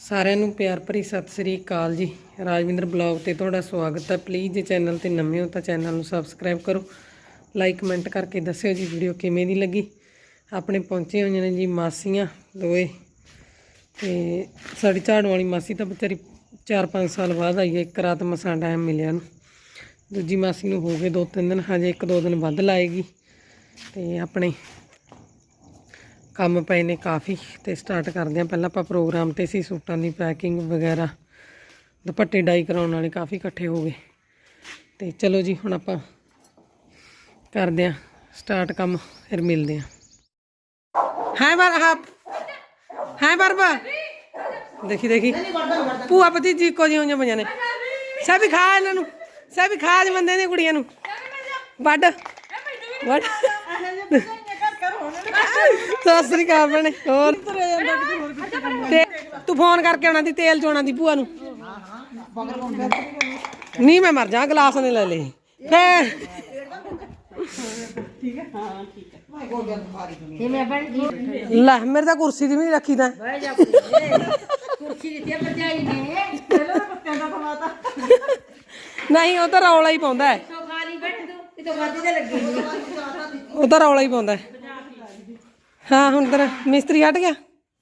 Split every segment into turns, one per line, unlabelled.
ਸਾਰਿਆਂ ਨੂੰ ਪਿਆਰ ਭਰੀ ਸਤਿ ਸ੍ਰੀ ਅਕਾਲ ਜੀ। ਰਾਜਵਿੰਦਰ ਬਲੌਗ ਤੇ ਤੁਹਾਡਾ ਸਵਾਗਤ ਹੈ। ਪਲੀਜ਼ ਜੇ ਚੈਨਲ ਤੇ ਨਵੇਂ ਹੋ ਤਾਂ ਚੈਨਲ ਨੂੰ ਸਬਸਕ੍ਰਾਈਬ ਕਰੋ। ਲਾਈਕ ਕਮੈਂਟ ਕਰਕੇ ਦੱਸਿਓ ਜੀ ਵੀਡੀਓ ਕਿਵੇਂ ਦੀ ਲੱਗੀ। ਆਪਣੇ ਪਹੁੰਚੇ ਹੋਈਆਂ ਨੇ ਜੀ ਮਾਸੀਆਂ ਦੋਏ। ਤੇ ਸਾਡੀ ਝਾੜ ਵਾਲੀ ਮਾਸੀ ਤਾਂ ਵਿਚਾਰੀ 4-5 ਸਾਲ ਬਾਅਦ ਆਈ ਹੈ। ਇੱਕ ਰਾਤ ਮਸਾਂ ਟਾਈਮ ਮਿਲਿਆ ਨੂੰ। ਦੂਜੀ ਮਾਸੀ ਨੂੰ ਹੋ ਗਏ 2-3 ਦਿਨ। ਹਜੇ 1-2 ਦਿਨ ਵੱਧ ਲਾਏਗੀ। ਤੇ ਆਪਣੇ ਕੰਮ ਪਏ ਨੇ ਕਾਫੀ ਤੇ ਸਟਾਰਟ ਕਰਦੇ ਹਾਂ। ਪਹਿਲਾਂ ਆਪਾਂ ਪ੍ਰੋਗਰਾਮ ਤੇ ਸੀ ਸੂਟਾਂ ਦੀ ਪੈਕਿੰਗ ਵਗੈਰਾ। ਦੁਪੱਟੇ ਡਾਈ ਕਰਾਉਣ ਵਾਲੇ ਕਾਫੀ ਇਕੱਠੇ ਹੋ ਗਏ। ਤੇ ਚਲੋ ਜੀ, ਹੁਣ ਆਪਾਂ ਕਰਦੇ ਹਾਂ। ਸਟਾਰਟ ਕੰਮ, ਫਿਰ ਮਿਲਦੇ ਹਾਂ। ਹੈ ਬਰ ਹਾਂ, ਹੈ ਬਰਬਾ ਦੇਖੀ ਦੇਖੀ। ਭੂਆ ਭਤੀਜੀ ਇੱਕੋ ਜਿਹੀ ਹੋਈਆਂ ਪਈਆਂ ਨੇ। ਸਭੀ ਖਾ ਇਹਨਾਂ ਨੂੰ। ਸਭੀ ਖਾ ਦੇ ਬੰਦੇ ਨੇ ਕੁੜੀਆਂ ਨੂੰ। ਵੱਡ ਵੱਡ ਸਤਿ ਸ੍ਰੀ ਅਕਾਲ ਭੈਣੇ, ਹੋਰ? ਤੇ ਤੂੰ ਫੋਨ ਕਰਕੇ ਆਉਣਾ ਦੀ ਤੇਲ ਚੋਣਾ ਦੀ ਭੂਆ ਨੂੰ। ਨਹੀਂ, ਮੈਂ ਮਰ ਜਾ ਗਲਾਸ ਨੇ ਲੈ ਲਈ ਫੇਰ
ਜਿਵੇਂ ਬਣ ਗਈ
ਲੈ, ਮੇਰੇ ਤਾਂ ਕੁਰਸੀ ਦੀ ਵੀ ਨਹੀਂ ਰੱਖੀ ਤਾਂ।
ਬਹਿ ਜਾ ਕੁਰਸੀ ਦਿੱਤੀ ਭਰਜਾਈ ਨੇ
ਨਹੀਂ, ਉਹ ਤਾਂ ਰੌਲਾ ਹੀ ਪਾਉਂਦਾ ਹੈ।
ਸੋ ਖਾਲੀ ਬੈਠ ਤੂੰ ਇਹ ਤਾਂ ਤੇ ਲੱਗੀ
ਉਹ ਤਾਂ ਰੌਲਾ ਹੀ ਪਾਉਂਦਾ ਹੈ। ਹਾਂ ਹੁਣ ਤੇਰਾ ਮਿਸਤਰੀ ਹਟ ਗਿਆ?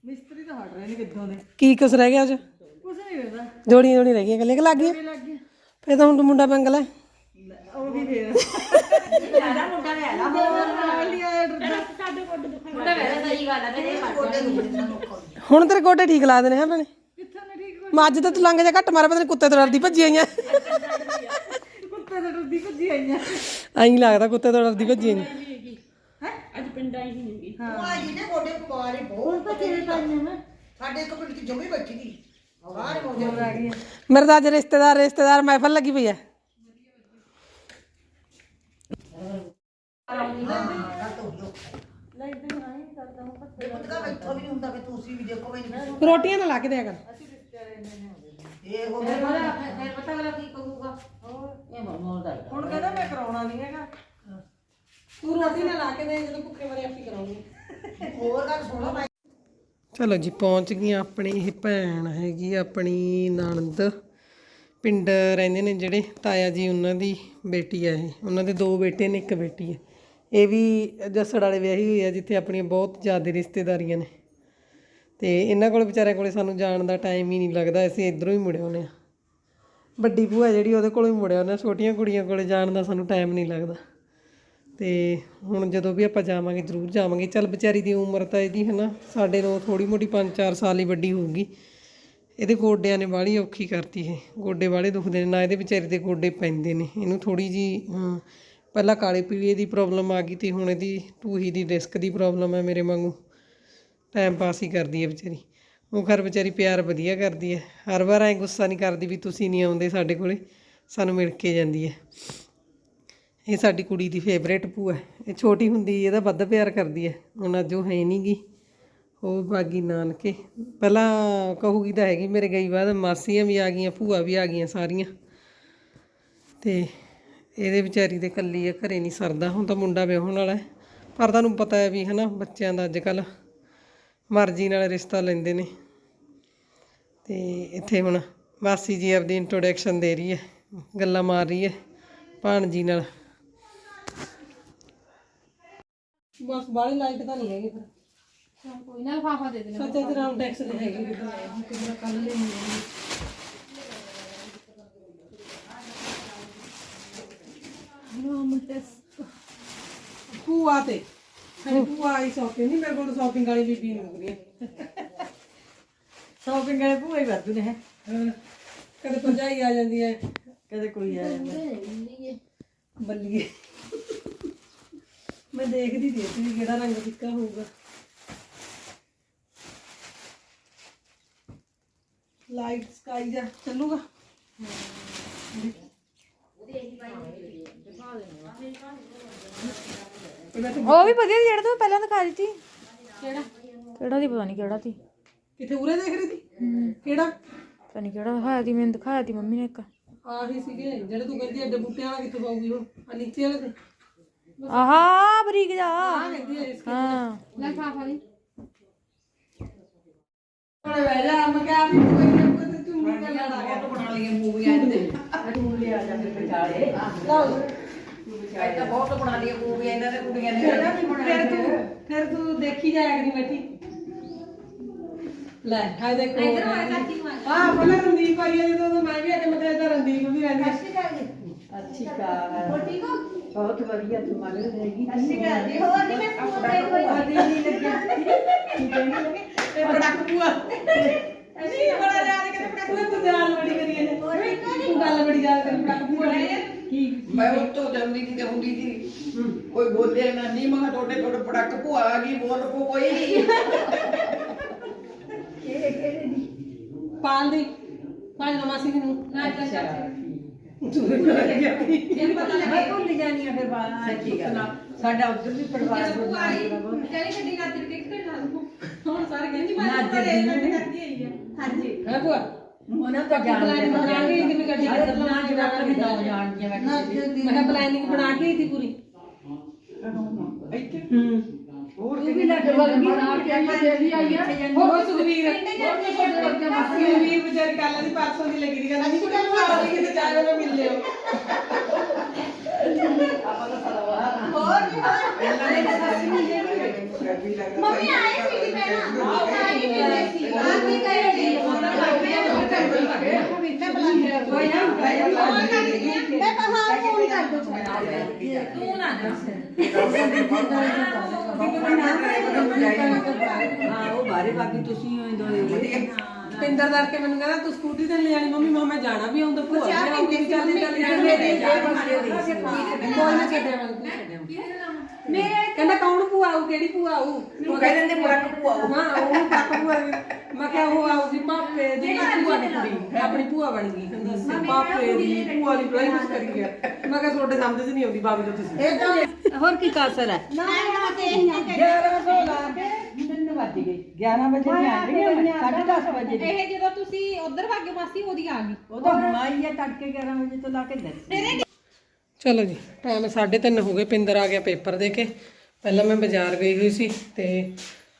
ਮਿਸਤਰੀ ਤਾਂ ਹਟ ਰਹੇ ਨੇ ਕਿੱਥੋਂ ਦੇ?
ਕੀ ਕੁਛ ਰਹਿ ਗਿਆ ਉਹ ਚ
ਕੁਝ ਨਹੀਂ ਵੇਦਾ
ਜੋੜੀਆਂ ਜੋੜੀਆਂ ਰਹਿ ਗਈਆਂ ਕੱਲੇ ਕਿ ਲੱਗ ਗਈਆਂ? ਫੇਰ ਤਾਂ ਹੁਣ ਤੂੰ ਮੁੰਡਾ ਬੰਗ ਲੈ।
ਉਹ ਵੀ ਫੇਰ ਹੀ
ਹੁਣ ਤੇਰੇ ਗੋਡੇ ਠੀਕ ਲਾ ਦੇਣੇ ਹੈ ਭੈਣੇ
ਕਿੱਥੋਂ ਨੇ ਠੀਕ
ਮੈਂ ਅੱਜ ਤਾਂ ਤੂੰ ਲੰਘ ਜਾ ਘੱਟ ਮਾਰੇ ਪਤਾ ਨਹੀਂ ਕੁੱਤੇ ਤੋਂ ਡਰਦੀ ਭੱਜੀ ਆਈਆਂ।
ਕੁੱਤੇ ਦੇ ਡਰਦੀ ਭੱਜੀ ਆਈਆਂ।
ਐਂ ਲੱਗਦਾ ਕੁੱਤੇ ਤੋਂ ਡਰਦੀ ਭੱਜੀ ਆਈਆਂ।
ਭਾਜੀ ਨੇ ਗੋਡੇ ਪਵਾਰੇ ਬਹੁਤ ਤਾਂ ਕਿਵੇਂ ਪਾਈਆਂ ਮੈਂ ਸਾਡੇ ਇੱਕ ਪਿੰਡ ਚ ਜੰਮੀ ਬੈਠੀ ਦੀ ਆ ਗਈ
ਮੇਰੇ ਤਾਂ ਅੱਜ ਰਿਸ਼ਤੇਦਾਰ ਰਿਸ਼ਤੇਦਾਰ ਮਹਿਫਲ ਲੱਗੀ ਪਈ ਐ
ਪਤਾ ਬੈਠੋ ਵੀ ਨਹੀਂ ਹੁੰਦਾ ਕਿ ਤੁਸੀਂ ਵੀ ਦੇਖੋ ਮੈਨੂੰ
ਰੋਟੀਆਂ ਨਾ ਲਾ ਕੇ ਦਿਆ ਕਰ।
ਇਹ ਹੋ
ਫਿਰ ਪਤਾ ਵਾਲਾ ਕੀ ਕਹੂਗਾ? ਇਹ ਮਰਮੋਰ ਦਾ
ਹੁਣ ਕਹਿੰਦਾ ਮੈਂ ਕਰਾਉਣਾ ਨਹੀਂ ਹੈਗਾ।
ਤੂੰ ਰੋਟੀ ਨਾ ਲਾ ਕੇ ਦੇ ਜਦੋਂ ਭੁੱਖੇ ਮਰੇ ਆਪੀ ਕਰਾਉਂਗੀ
ਹੋਰ ਗੱਲ ਸੁਣੋ ਮੈਂ
ਚਲੋ ਜੀ, ਪਹੁੰਚ ਗਈਆਂ ਆਪਣੀ ਇਹ ਭੈਣ ਹੈਗੀ ਆ ਆਪਣੀ ਨਣਦ। ਪਿੰਡ ਰਹਿੰਦੇ ਨੇ ਜਿਹੜੇ, ਤਾਇਆ ਜੀ ਉਹਨਾਂ ਦੀ ਬੇਟੀ ਆ ਇਹ। ਉਹਨਾਂ ਦੇ ਦੋ ਬੇਟੇ ਨੇ, ਇੱਕ ਬੇਟੀ ਹੈ ਇਹ ਵੀ ਜੱਸੜ ਵਾਲੇ ਵਿਆਹੀ ਹੋਈ ਆ, ਜਿੱਥੇ ਆਪਣੀਆਂ ਬਹੁਤ ਜ਼ਿਆਦਾ ਰਿਸ਼ਤੇਦਾਰੀਆਂ ਨੇ। ਤੇ ਇਹਨਾਂ ਕੋਲ ਵਿਚਾਰਿਆਂ ਕੋਲੇ ਸਾਨੂੰ ਜਾਣ ਦਾ ਟਾਈਮ ਹੀ ਨਹੀਂ ਲੱਗਦਾ, ਅਸੀਂ ਇਧਰੋਂ ਹੀ ਮੁੜੇ ਆਉਂਦੇ ਆ। ਵੱਡੀ ਭੂਆ ਜਿਹੜੀ ਉਹਦੇ ਕੋਲੋਂ ਹੀ ਮੁੜਿਆ ਆਉਂਦੇ ਛੋਟੀਆਂ ਕੁੜੀਆਂ ਕੋਲੇ ਜਾਣ ਦਾ ਸਾਨੂੰ ਟਾਈਮ ਨਹੀਂ ਲੱਗਦਾ। ਤੇ ਹੁਣ ਜਦੋਂ ਵੀ ਆਪਾਂ ਜਾਵਾਂਗੇ, ਜ਼ਰੂਰ ਜਾਵਾਂਗੇ। ਚੱਲ ਵਿਚਾਰੀ ਦੀ ਉਮਰ ਤਾਂ ਇਹਦੀ ਹੈ ਨਾ, ਸਾਡੇ ਨਾਲੋਂ ਥੋੜੀ ਮੋਟੀ 5-4 ਸਾਲ ਹੀ ਵੱਡੀ ਹੋਊਗੀ। ਇਹਦੇ ਗੋਡਿਆਂ ਨੇ ਬਾਹਲੀ ਔਖੀ ਕਰਤੀ ਇਹ। ਗੋਡੇ ਬਾਹਲੇ ਦੁਖਦੇ ਨੇ, ਨਾ ਇਹਦੇ ਵਿਚਾਰੀ ਦੇ ਗੋਡੇ ਪੈਂਦੇ ਨੇ। ਇਹਨੂੰ ਥੋੜੀ ਜੀ ਪਹਿਲਾਂ ਕਾਲੇ ਪੀਲੇ ਦੀ ਪ੍ਰੋਬਲਮ ਆ ਗਈ ਤੇ ਹੁਣ ਇਹਦੀ ਟੂਹੀ ਦੀ ਡਿਸਕ ਦੀ ਪ੍ਰੋਬਲਮ ਹੈ ਮੇਰੇ ਵਾਂਗੂ। ਟਾਈਮ ਪਾਸ ਹੀ ਕਰਦੀ ਹੈ ਵਿਚਾਰੀ। ਉਹ ਘਰ ਵਿਚਾਰੀ ਪਿਆਰ ਵਧੀਆ ਕਰਦੀ ਹੈ। ਹਰ ਵਾਰ ਐ ਗੁੱਸਾ ਨਹੀਂ ਕਰਦੀ ਵੀ ਤੁਸੀਂ ਨਹੀਂ ਆਉਂਦੇ ਸਾਡੇ ਕੋਲੇ। ਸਾਨੂੰ ਮਿਲ ਕੇ ਜਾਂਦੀ ਹੈ। ਇਹ ਸਾਡੀ ਕੁੜੀ ਦੀ ਫੇਵਰੇਟ ਭੂਆ ਹੈ। ਇਹ ਛੋਟੀ ਹੁੰਦੀ ਇਹਦਾ ਵੱਧ ਪਿਆਰ ਕਰਦੀ ਹੈ। ਹੁਣ ਅੱਜ ਉਹ ਹੈ ਨਹੀਂਗੀ ਉਹ ਬਾਗੀ ਨਾਨਕੇ। ਪਹਿਲਾਂ ਕਹੂਗੀ ਤਾਂ ਹੈਗੀ, ਮੇਰੇ ਗਈ ਬਾਅਦ ਮਾਸੀਆਂ ਵੀ ਆ ਗਈਆਂ, ਭੂਆ ਵੀ ਆ ਗਈਆਂ ਸਾਰੀਆਂ। ਤੇ ਇਹਦੇ ਵਿਚਾਰੀ ਦੇ ਇਕੱਲੀ ਆ, ਘਰੇ ਨਹੀਂ ਸਰਦਾ। ਹੁਣ ਤਾਂ ਮੁੰਡਾ ਵਿਆਹਣ ਵਾਲਾ ਹੈ। ਪਰ ਤੁਹਾਨੂੰ ਪਤਾ ਹੈ ਵੀ ਹਨਾ, ਬੱਚਿਆਂ ਦਾ ਅੱਜ ਕੱਲ ਮਰਜ਼ੀ ਨਾਲ ਰਿਸ਼ਤਾ ਲੈਂਦੇ ਨੇ। ਤੇ ਇੱਥੇ ਹੁਣ ਮਾਸੀ ਜੀ ਆਪਦੀ ਇੰਟਰੋਡਕਸ਼ਨ ਦੇ ਰਹੀ ਹੈ। ਗੱਲਾਂ ਮਾਰ ਰਹੀ ਹੈ। ਭਾਣਜੀ ਨਾਲ। ਬਸ ਬਾਲੀ ਲਾਈਟ ਤਾਂ ਨਹੀਂ ਹੈਗੀ ਫਿਰ।
ਕੋਈ ਨਾ ਲਫਾਫਾ ਦੇ ਦੇਣਾ
ਸੱਚੇ ਤੇ ਰਾਮ ਟੈਕਸ ਦੇ ਹੈਗੇ। ਕਿਧਰ ਕੱਲ ਲੈ ਭੂਆ ਤੇ। ਸਾਡੀ ਭੂਆ ਆਈ ਸ਼ਾਪਿੰਗ ਨਹੀਂ ਮੇਰੇ ਕੋਲ ਸ਼ਾਪਿੰਗ ਵਾਲੀ ਬੀਬੀ ਨਹੀਂ ਮੁਕਦੀ
ਸ਼ਾਪਿੰਗ ਵਾਲੇ ਭੂਆ ਹੀ ਵਾਧੂ ਨੇ। ਹੈਂ।
ਕਦੇ ਭਰਜਾਈ ਆ ਜਾਂਦੀ ਹੈ
ਕਦੇ ਕੋਈ ਆ ਜਾਂਦਾ
ਬੱਲੀਏ। ਮੈਂ ਦੇਖਦੀ ਸੀ ਵੀ ਕਿਹੜਾ ਰੰਗ ਫਿੱਕਾ ਹੋਊਗਾ। ਲਾਈਟ ਸਕਾਈ ਜਾ ਚੱਲੂਗਾ?
ਉਹ ਵੀ ਵਧੀਆ ਸੀ ਜਿਹੜਾ ਤੂੰ ਪਹਿਲਾਂ ਦਿਖਾ ਦਿੱਤੀ। ਕਿਹੜਾ? ਕਿਹੜਾ ਦੀ ਪਤਾ ਨਹੀਂ ਕਿਹੜਾ ਸੀ।
ਕਿੱਥੇ ਉਰੇ ਦੇਖ ਰਹੀ ਸੀ? ਕਿਹੜਾ?
ਪਤਾ ਨਹੀਂ ਕਿਹੜਾ ਦਿਖਾਇਆ ਸੀ ਮੈਨੂੰ ਦਿਖਾਇਆ ਸੀ ਮੰਮੀ ਨੇ ਇੱਕ।
ਆਹੀ ਸੀਗੇ ਜਿਹੜੇ ਤੂੰ ਕਹਿੰਦੀ ਐਡੇ ਬੂਟਿਆਂ ਵਾਲਾ ਕਿੱਥੋਂ ਪਾਉਗੀ ਉਹ ਆ ਨੀਚੇ ਵਾਲੇ ਤੇ।
ਆਹਾ ਬਰੀਕ ਜਾ। ਹਾਂ
ਲਫਾਫਾ ਦੀ
ਕੋਲੇ ਬਹਿ ਜਾ ਮੈਂ ਕਿਹਾ ਵੀ ਕੋਈ ਨਾ ਕੋਈ ਤੇ ਤੂੰ ਨਹੀਂ ਕਰਨਾ ਆ ਗਿਆ
ਫੋਟੋ ਬਣਾ ਲਈਏ ਮੂਵੀਆਂ ਦੇ ਤੂੰ ਲਿਆ ਜਾ ਕੇ ਵਿਚਾਲੇ। ਐਦਾਂ ਫੋਟੋ ਬਣਾ ਲਈਏ ਮੂਵੀਆਂ ਇਹਨਾਂ ਦੇ ਕੁੜੀਆਂ ਨੇ
ਫਿਰ ਤੂੰ ਫਿਰ ਤੂੰ ਦੇਖੀ ਜਾਇਆ ਕਰੀ ਬੈਠੀ। ਲੈ ਹਾਏ ਦੇਖੋ। ਹਾਂ ਪਹਿਲਾਂ ਰਣਦੀਪ ਆਈ ਜਦੋਂ ਮੈਂ ਵੀ ਆ ਕੇ ਮੈਂ ਤਾਂ ਰਣਦੀਪ ਵੀ ਰਹਿੰਦੀ।
ਅੱਛੀ ਕਾਰ ਠੀਕ ਹੋ? ਬਹੁਤ ਵਧੀਆ ਤੂੰ ਮਗਰ ਰਹੇਗੀ
ਤੇ ਪੜਕ ਪੂਆ ਨਹੀਂ ਬੜਾ ਯਾਦ ਕਰੇ ਪੜਕ ਪੂਆ ਤੂੰ ਜਾਨ ਬੜੀ ਕਰੀ ਇਹਨੇ। ਤੂੰ ਗੱਲ ਬੜੀ ਯਾਦ ਕਰ ਪੜਕ ਪੂਆ ਕੀ
ਮੈਂ ਉੱਤੋਂ ਜਾਂਦੀ ਸੀ ਤੇ ਹੁੰਦੀ ਸੀ। ਕੋਈ ਬੋਲੇ ਨਾ ਨਹੀਂ ਮੈਂ ਤੁਹਾਡੇ ਤੁਹਾਡੇ ਪੜਕ ਭੂਆ ਆ ਗਈ ਬੋਲ ਕੋ ਕੋਈ
ਪਾਲ ਦੀ। ਪਾਲ ਨਾ ਮਾਸੀ ਨੂੰ
ਅੱਛਾ।
ਇਹ ਪਤਾ ਲੱਗ
ਭੁੱਲ ਜਾਣੀ ਆ ਫਿਰ ਬਾਅਦ ਸੱਚੀ ਗੱਲ ਸਾਡਾ ਉਧਰ ਵੀ ਪਰਿਵਾਰ ਬਹੁਤ
ਕਹਿੰਦੀ ਗੱਡੀ ਕਰ ਦਿੱਤੀ ਕਿ ਲਾ ਲਓ ਹੁਣ ਸਾਰੇ ਕਹਿੰਦੀ
ਨਾ
ਮੈਂ
ਜੱਦੀ
ਬੜੇ
ਨੇ।
ਕਰਦੀ ਆਈ ਆ ਹਾਂਜੀ
ਹੈ। ਭੂਆ
ਉਹਨਾਂ ਤਾਂ ਜਾਣ
ਪਲਾਨ ਬਣਾ ਕੇ ਇਹਦੀ ਵੀ ਗੱਡੀ ਕਿੱਧਰ
ਨਾ
ਲਾਉਣੀ
ਜਵਾਕਾਂ ਦੀ ਨਾ ਜਾਣਦੀਆਂ ਮੈਂ
ਪਲਾਨਿੰਗ ਬਣਾ ਕੇ ਹੀ। ਸੀ ਪੂਰੀ ਹੂੰ।
ਹੋਰ ਵੀ ਲੱਗ ਬਣਾ ਕੇ ਆਈ ਦੇਵੀ ਆਈ ਆ
ਹੋਰ ਸੁਖਵੀਰ ਸੁਖਵੀਰ ਵਿਚਾਰੀ ਕੱਲ ਦੀ ਪਰਸੋਂ ਦੀ ਲੱਗੀ ਦੀ ਕਹਿੰਦੀ ਕੁੜੀ ਨੂੰ ਆਵਾ ਦੇ ਕਿਤੇ ਜਾ ਕੇ ਮਿਲ ਲਿਓ
ਮੰਮੀ ਆਏ ਸੀ ਜੀ ਪਹਿਲਾਂ ਆਈ ਵੀ ਸੀ ਆ ਕੀ ਕਰੇ ਜੀ ਉਹਨਾਂ ਲੱਗ ਗਿਆ ਮੈਂ ਕਹਾ ਹਾਂ ਫੋਨ ਕਰ ਦੋ
ਤੂੰ ਨਾ ਦੱਸ ਹਾਂ ਉਹ ਬਾਰੇ ਬਾਕੀ ਤੁਸੀਂ ਹੋਏ ਦੋਏ
ਪਿੰਦਰ ਦਰ ਕੇ ਮੈਨੂੰ ਕਹਿੰਦਾ ਤੂੰ ਸਕੂਟੀ ਤੇ ਲੈ ਜਾਣੀ ਮੰਮੀ। ਮੈਂ ਜਾਣਾ ਵੀ ਆਉਂਦਾ ਭੂਆ ਵੀ ਆਉਂਦੀ ਵੀ ਚੱਲ ਚੱਲ ਜਾਂਦੇ ਕੋਈ ਨਾ ਛੱਡਿਆ ਮੈਂ ਤੂੰ ਛੱਡਿਆ
ਮੇਰੇ
ਕਹਿੰਦਾ ਕੌਣ ਭੂਆ ਆਊ? ਕਿਹੜੀ ਭੂਆ ਆਊ?
ਤੂੰ ਕਹਿ ਦਿੰਦੇ ਪੜਕ ਭੂਆ ਆਊ।
ਹਾਂ ਉਹ ਪਾਪਾ ਭੂਆ ਦੀ। ਮੈਂ ਕਿਹਾ ਉਹ ਆਊਗੀ ਪਾਪੇ ਦੀ ਭੂਆ ਦੀ ਕੁੜੀ। ਆਪਣੀ ਭੂਆ ਬਣ ਗਈ ਕਹਿੰਦਾ ਪਾਪੇ ਦੀ ਭੂਆ ਦੀ ਬੜੀ ਕੁਛ ਕਰੀ ਗਿਆ ਮੈਂ ਕਿਹਾ ਤੁਹਾਡੇ ਸਮਝ ਨਹੀਂ ਆਉਂਦੀ ਬਾਬੂ ਜੋ ਤੁਸੀਂ
ਹੋਰ ਕੀ ਕਾਸਰ ਹੈ?
ਨਾ ਨਾ ਤੇ ਇਹ
11 ਵੱਜ ਗਏ। 11 ਵਜੇ ਨਹੀਂ ਆ ਰਹੀ ਸਾਢੇ 10 ਵਜੇ ਦੀ।
ਇਹ ਜਦੋਂ ਤੁਸੀਂ ਉਧਰ ਭਾਗੇ ਮਾਸੀ ਉਹਦੀ ਆ ਗਈ।
ਉਹ ਤਾਂ ਮਾਈ ਆ ਤੜਕੇ 11 ਵਜੇ ਤੋਂ ਲਾ ਕੇ ਦੱਸ।
ਚਲੋ ਜੀ ਟਾਈਮ 3:30 ਹੋ ਗਏ। ਪਿੰਦਰ ਆ ਗਿਆ ਪੇਪਰ ਦੇ ਕੇ। ਪਹਿਲਾਂ ਮੈਂ ਬਾਜ਼ਾਰ ਗਈ ਹੋਈ ਸੀ ਤੇ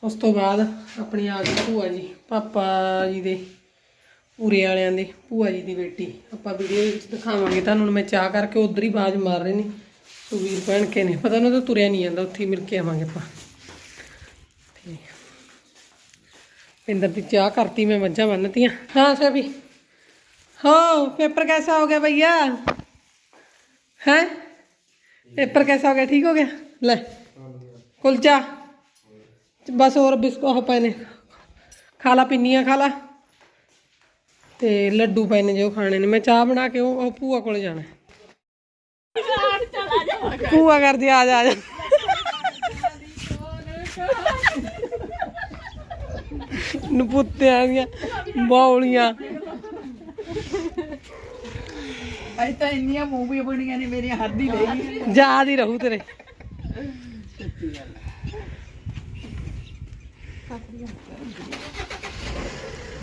ਉਸ ਤੋਂ ਬਾਅਦ ਆਪਣੀ ਆ ਗਈ ਭੂਆ ਜੀ ਪਾਪਾ ਜੀ ਦੇ ਪੂਰੇ ਵਾਲਿਆਂ ਦੇ ਭੂਆ ਜੀ ਦੀ ਬੇਟੀ। ਆਪਾਂ ਵੀਡੀਓ ਵਿੱਚ ਦਿਖਾਵਾਂਗੇ। ਤੁਹਾਨੂੰ ਹੁਣ ਮੈਂ ਚਾਹ ਕਰਕੇ ਉਧਰ ਹੀ ਬਾਜ਼ ਮਾਰ ਰਹੇ ਨੇ। ਸੁਵੀਰ ਭੈਣ ਕੇ ਨੇ। ਪਤਾ ਉਹਨਾਂ ਤੋਂ ਤੁਰਿਆ ਨਹੀਂ ਜਾਂਦਾ ਉੱਥੇ ਹੀ ਮਿਲ ਕੇ ਆਵਾਂਗੇ ਆਪਾਂ। ਪਿੰਦਰ ਦੀ ਚਾਹ ਕਰਤੀ ਮੈਂ ਮੱਝਾਂ ਬੰਨਤੀਆਂ ਹਾਂ ਸਭੀ हाँ पेपर कैसा हो गया भैया हैं पेपर कैसा हो गया ठीक हो गया ले कुलचा बस और बिस्कुट हो पए ने खाला पिन्नियां खाला ਤੇ ਲੱਡੂ ਪਏ ਨੇ ਜੋ ਖਾਣੇ ਨੇ ਮੈਂ ਚਾਹ ਬਣਾ ਕੇ ਉਹ ਉਹ ਭੂਆ ਕੋਲ ਜਾਣਾ ਭੂਆ ਕਰਦੀ ਆ ਜਾ ਆ ਜਾ ਨਪੁੱਤਿਆਂ ਦੀਆਂ ਬੌਲੀਆਂ।
ਅੱਜ ਤਾਂ ਇੰਨੀਆਂ ਮੂਵੀਆਂ ਬਣੀਆਂ ਨੇ ਮੇਰੀਆਂ ਹੱਦ ਹੀ ਲੈ ਗਈ
ਯਾਦ ਹੀ ਰਹੂ ਤੇਰੇ।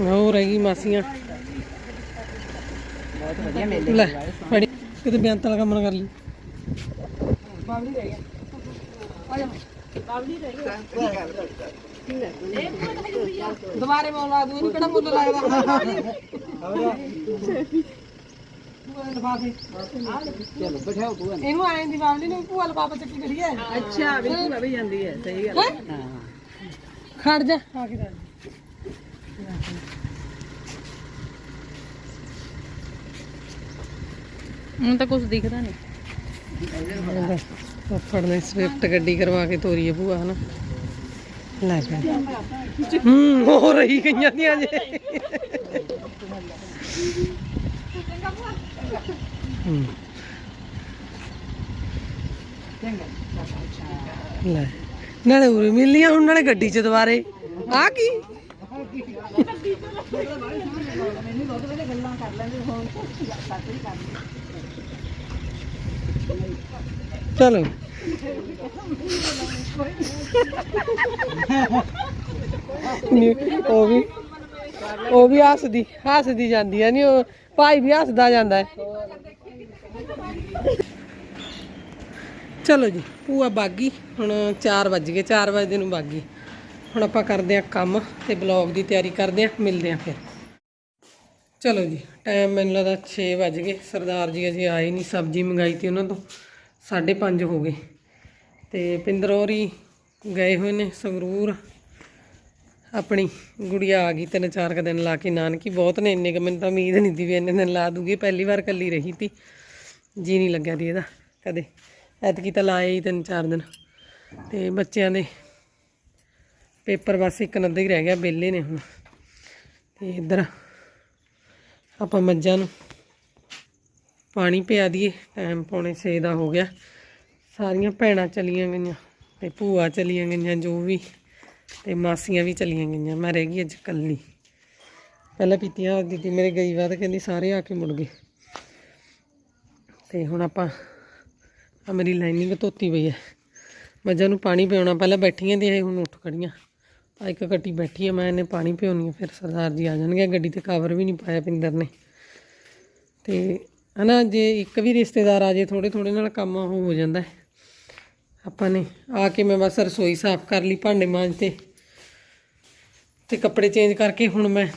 ਹੋ ਰਹੀ ਮਾਸੀਆਂ। ਬਹੁਤ ਵਧੀਆ ਮੇਲੇ ਲੈ ਫੜੀ। ਕਿਤੇ ਬਿਆਨ ਤਲਾ ਕੰਮ ਕਰ ਲਈ। ਦੁਬਾਰੇ ਮੌਲਾ ਦੂ ਨਹੀਂ ਕਿਹੜਾ ਮੁੱਲ ਲੱਗਦਾ?
ਚਲੋ ਬਿਠਾਓ ਭੂਆ
ਇਹਨੂੰ ਆਏ ਦੀ ਬਾਵਲੀ ਨੇ ਭੂਆ ਲਫਾਫਾ ਚੱਕੀ ਕਰੀ ਹੈ
ਅੱਛਾ ਵੀ ਭੂਆ ਵੀ ਜਾਂਦੀ ਹੈ ਸਹੀ ਗੱਲ
ਹੈਂ? ਖੜ ਜਾ। ਆ ਕੇ ਦੱਸ
ਹੁਣ ਤਾਂ ਕੁਝ ਦਿਖਦਾ ਨਹੀਂ
ਫੱਫੜ ਨੇ ਸਵਿਫਟ ਗੱਡੀ ਕਰਵਾ ਕੇ ਤੋਰੀ ਹੈ ਭੂਆ ਹਨਾ। ਲੈ ਪੈ ਹੂੰ, ਹੋ ਰਹੀ ਗਈਆਂ ਦੀਆਂ ਜੇ। ਲੈ। ਨਾਲੇ ਉਰੇ ਮਿਲੀਆਂ ਹੁਣ ਨਾਲੇ ਗੱਡੀ ਚ ਦੁਬਾਰੇ। ਆ ਕੀ? ਚਲੋ। ਨੀ- ਉਹ ਵੀ ਉਹ ਵੀ ਹੱਸਦੀ ਹੱਸਦੀ ਜਾਂਦੀ ਆ ਨਹੀਂ ਉਹ ਭਾਈ ਵੀ ਹੱਸਦਾ ਜਾਂਦਾ ਹੈ। ਚਲੋ ਜੀ, ਭੂਆ ਬਾਗੀ, ਹੁਣ 4 ਵੱਜ ਗਏ 4 ਵਜੇ ਨੂੰ ਬਾਗੀ। ਹੁਣ ਆਪਾਂ ਕਰਦੇ ਆ ਕੰਮ ਤੇ ਬਲੌਗ ਦੀ ਤਿਆਰੀ ਕਰਦੇ ਆ ਮਿਲਦੇ ਆ ਫਿਰ। ਚਲੋ ਜੀ, ਟਾਈਮ ਮੈਨੂੰ ਲੱਗਦਾ 6 ਵੱਜ ਗਏ। ਸਰਦਾਰ ਜੀ ਅਜੇ ਆਏ ਨਹੀਂ ਸਬਜ਼ੀ ਮੰਗਾਈ ਤੀ ਉਹਨਾਂ ਤੋਂ 5:30 ਹੋ ਗਏ। ਤੇ ਪਿੰਦਰੋਰੀ ਗਏ ਹੋਏ ਨੇ ਸੰਗਰੂਰ। ਆਪਣੀ ਗੁੜੀਆ ਆ ਗਈ ਤਿੰਨ ਚਾਰ ਕੁ ਦਿਨ ਲਾ ਕੇ। ਨਾਨਕੀ ਬਹੁਤ ਨੇ ਇੰਨੇ ਕੁ, ਮੈਨੂੰ ਤਾਂ ਉਮੀਦ ਨਹੀਂ ਦੀ ਵੀ ਇੰਨੇ ਦਿਨ ਲਾ ਦੂਗੀ। ਪਹਿਲੀ ਵਾਰ ਕੱਲੀ ਰਹੀ ਤੀ ਜੀ ਨਹੀਂ ਲੱਗਿਆ ਦੀ ਇਹਦਾ ਕਦੇ। ਐਤਕੀ ਤਾਂ ਲਾਏ ਹੀ ਤਿੰਨ ਚਾਰ ਦਿਨ। ਤੇ ਬੱਚਿਆਂ ਦੇ ਪੇਪਰ ਬਸ ਇੱਕ ਨੱਦਾ ਹੀ ਰਹਿ ਗਿਆ, ਵਿਹਲੇ ਨੇ ਹੁਣ। ਤੇ ਇੱਧਰ ਆਪਾਂ ਮੱਝਾਂ ਨੂੰ ਪਾਣੀ ਪਿਆ ਦਈਏ। ਟਾਈਮ ਪੌਣੇ 6 ਦਾ ਹੋ ਗਿਆ। ਸਾਰੀਆਂ ਭੈਣਾਂ ਚਲੀਆਂ ਗਈਆਂ ਤੇ ਭੂਆ ਚਲੀਆਂ ਗਈਆਂ, ਜੋ ਵੀ ਤੇ ਮਾਸੀਆਂ ਵੀ ਚਲੀਆਂ ਗਈਆਂ। ਮੈਂ ਰਹਿ ਗਈ ਅੱਜ ਇਕੱਲੀ। ਪਹਿਲਾਂ ਪੀਤੀਆਂ ਦੀਦੀ ਮੇਰੇ ਗਈ ਬਾਅਦ ਕਹਿੰਦੀ ਸਾਰੇ ਆ ਕੇ ਮੁੜ ਗਏ। ਤੇ ਹੁਣ ਆਪਾਂ ਆ ਮੇਰੀ ਲਾਈਨਿੰਗ ਧੋਤੀ ਪਈ ਹੈ। ਮੱਝਾਂ ਨੂੰ ਪਾਣੀ ਪਿਆਉਣਾ ਪਹਿਲਾਂ ਬੈਠੀਆਂ ਦੀ ਇਹ ਹੁਣ ਉੱਠ ਖੜੀਆਂ। ਆ ਇੱਕ ਕੱਟੀ ਬੈਠੀ ਹੈ ਮੈਂ ਇਹਨੇ ਪਾਣੀ ਪਿਉਣੀ ਹੈ ਫਿਰ ਸਰਦਾਰ ਜੀ ਆ ਜਾਣਗੇ। ਗੱਡੀ ਤੇ ਕਵਰ ਵੀ ਨਹੀਂ ਪਾਇਆ ਪਿੰਦਰ ਨੇ। ਤੇ ਹਨਾ, ਜੇ ਇੱਕ ਵੀ ਰਿਸ਼ਤੇਦਾਰ ਆ ਜੇ ਥੋੜੇ ਥੋੜੇ ਨਾਲ ਕੰਮ ਉਹ ਹੋ ਜਾਂਦਾ ਹੈ। ਆਪਾਂ ਨੇ ਆ ਕੇ ਮੈਂ ਬਸ ਰਸੋਈ ਸਾਫ਼ ਕਰ ਲਈ ਭਾਂਡੇ ਮਾਂਜਤੇ ਤੇ ਕੱਪੜੇ ਚੇਂਜ ਕਰਕੇ ਹੁਣ ਮੈਂ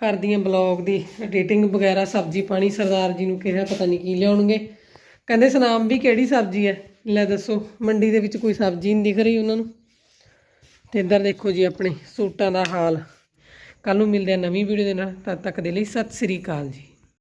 ਕਰਦੀ ਹਾਂ ਬਲੌਗ ਦੀ ਐਡੀਟਿੰਗ ਵਗੈਰਾ, ਸਬਜ਼ੀ ਪਾਣੀ, ਸਰਦਾਰ ਜੀ ਨੂੰ ਕਿਹਾ ਪਤਾ ਨਹੀਂ ਕੀ ਲਿਆਉਣਗੇ। ਕਹਿੰਦੇ ਸਨਾਮ ਵੀ ਕਿਹੜੀ ਸਬਜ਼ੀ ਹੈ? ਲੈ ਦੱਸੋ, ਮੰਡੀ ਦੇ ਵਿੱਚ ਕੋਈ ਸਬਜ਼ੀ ਨਹੀਂ ਦਿਖ ਰਹੀ ਉਹਨਾਂ ਨੂੰ। ਤੇ ਇੱਧਰ ਦੇਖੋ ਜੀ ਆਪਣੇ ਸੂਟਾਂ ਦਾ ਹਾਲ। ਕੱਲ ਨੂੰ ਮਿਲਦੇ ਆ ਨਵੀਂ ਵੀਡੀਓ ਦੇ ਨਾਲ, ਤਦ ਤੱਕ ਦੇ ਲਈ ਸਤਿ ਸ੍ਰੀ ਅਕਾਲ ਜੀ।